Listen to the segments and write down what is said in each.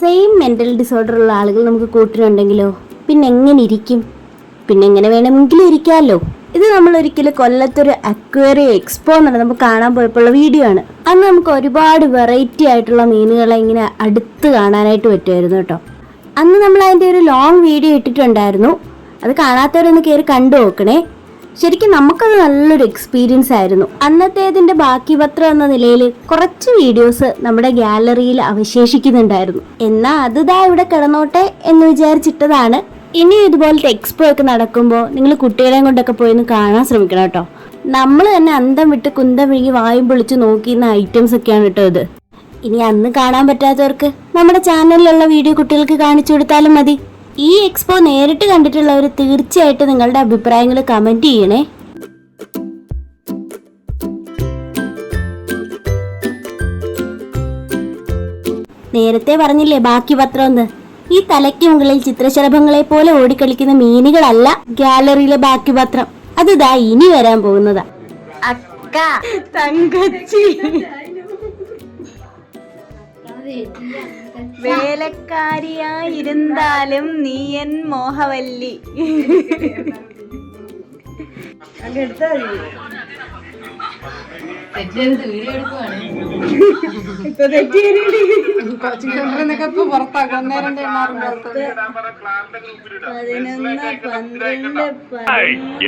Same mental disorder ഉള്ള ആളുകൾ നമുക്ക് കൂട്ടിനുണ്ടെങ്കിലോ? പിന്നെ എങ്ങനെ ഇരിക്കും? പിന്നെ എങ്ങനെ വേണമെങ്കിലും ഇരിക്കാമല്ലോ ഇത് നമ്മൾ ഒരിക്കലും കൊല്ലത്തൊരു അക്വേറിയ എക്സ്പോ എന്നുള്ളത് നമുക്ക് കാണാൻ പോയപ്പോഴുള്ള വീഡിയോ ആണ്. അന്ന് നമുക്ക് ഒരുപാട് വെറൈറ്റി ആയിട്ടുള്ള മീനുകളെ ഇങ്ങനെ അടുത്ത് കാണാനായിട്ട് പറ്റുമായിരുന്നു കേട്ടോ. അന്ന് നമ്മൾ അതിന്റെ ഒരു ലോങ് വീഡിയോ ഇട്ടിട്ടുണ്ടായിരുന്നു. അത് കാണാത്തവരൊന്ന് കയറി കണ്ടു നോക്കണേ. ശരിക്കും നമുക്കത് നല്ലൊരു എക്സ്പീരിയൻസ് ആയിരുന്നു. അന്നത്തേതിന്റെ ബാക്കി പത്രം എന്ന നിലയിൽ കുറച്ച് വീഡിയോസ് നമ്മുടെ ഗാലറിയിൽ അവശേഷിക്കുന്നുണ്ടായിരുന്നു. എന്നാ അത് ദാ ഇവിടെ കിടന്നോട്ടെ എന്ന് വിചാരിച്ചിട്ടതാണ് ഇനി ഇതുപോലത്തെ എക്സ്പോ ഒക്കെ നടക്കുമ്പോൾ നിങ്ങൾ കുട്ടികളെയും കൊണ്ടൊക്കെ പോയി ഒന്ന് കാണാൻ ശ്രമിക്കണം കേട്ടോ. നമ്മൾ തന്നെ അന്തം വിട്ട് കുന്തം വിഴുങ്ങി വായും പൊളിച്ച് നോക്കിയിരുന്ന ഐറ്റംസ് ഒക്കെയാണ് കേട്ടോ ഇത്. ഇനി അന്ന് കാണാൻ പറ്റാത്തവർക്ക് നമ്മുടെ ചാനലിലുള്ള വീഡിയോ കുട്ടികൾക്ക് കാണിച്ചു കൊടുത്താലും മതി. ഈ എക്സ്പോ നേരിട്ട് കണ്ടിട്ടുള്ളവർ തീർച്ചയായിട്ടും നിങ്ങളുടെ അഭിപ്രായങ്ങൾ കമന്റ് ചെയ്യണേ. നേരത്തെ പറഞ്ഞില്ലേ ബാക്കി പത്രം ഒന്ന് ഈ തലയ്ക്ക് മുകളിൽ ചിത്രശലഭങ്ങളെ പോലെ ഓടിക്കളിക്കുന്ന മീനുകളല്ല ഗാലറിയിലെ ബാക്കി പത്രം അത് ദാ ഇനി വരാൻ പോകുന്നതാ. അക്ക. തങ്കച്ചി. വേലക്കാരിയായിരുന്നാലും നീയൻ മോഹവല്ലി. ഇപ്പൊ തെറ്റിയൊക്കെ ഇപ്പൊ പുറത്താക്കണം നേരം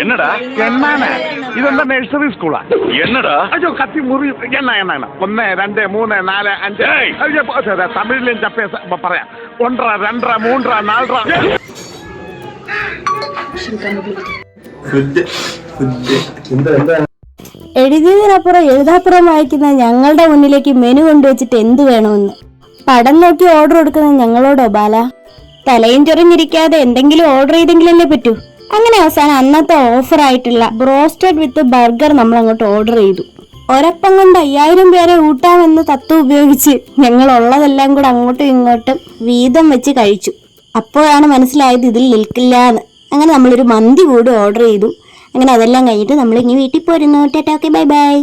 എന്നടാ? എന്നാണ്? ഇതെന്താ നഴ്സറി സ്കൂളാ എന്നടാ? അയ്യോ കത്തി മുറി. എണ്ണ എണ്ണ ഒന്ന് രണ്ട് മൂന്ന് നാല് അഞ്ച്. തമിഴിലും ചപ്പേ പറയാം. ഒന്നര രണ്ടര മൂന്നര നാലര ഫുഡ് ഫുഡ് എന്താ എന്താ? എഴുതിയതിനപ്പുറം എഴുതാപ്പുറം വായിക്കുന്ന ഞങ്ങളുടെ മുന്നിലേക്ക് മെനു കൊണ്ടുവച്ചിട്ട് എന്ത് വേണമെന്ന്? പടം നോക്കി ഓർഡർ കൊടുക്കുന്ന ഞങ്ങളോടോ ബാല? തലയും ചൊറിഞ്ഞിരിക്കാതെ എന്തെങ്കിലും ഓർഡർ ചെയ്തെങ്കിലല്ലേ പറ്റൂ? അങ്ങനെ അവസാനം അന്നത്തെ ഓഫർ ആയിട്ടുള്ള ബ്രോസ്റ്റഡ് വിത്ത് ബർഗർ നമ്മൾ അങ്ങോട്ട് ഓർഡർ ചെയ്തു. ഒരപ്പം കൊണ്ട് അയ്യായിരം പേരെ ഊട്ടാമെന്ന് തത്വം ഉപയോഗിച്ച് ഞങ്ങൾ ഉള്ളതെല്ലാം കൂടെ അങ്ങോട്ടും ഇങ്ങോട്ടും വീതം വെച്ച് കഴിച്ചു. അപ്പോഴാണ് മനസ്സിലായത് ഇതിൽ നിൽക്കില്ല എന്ന് അങ്ങനെ നമ്മളൊരു മന്തി കൂടി ഓർഡർ ചെയ്തു. അങ്ങനെ അതെല്ലാം കഴിഞ്ഞിട്ട് നമ്മൾ ഇനി വീട്ടിൽ പോരുന്നു. Tata okay bye bye.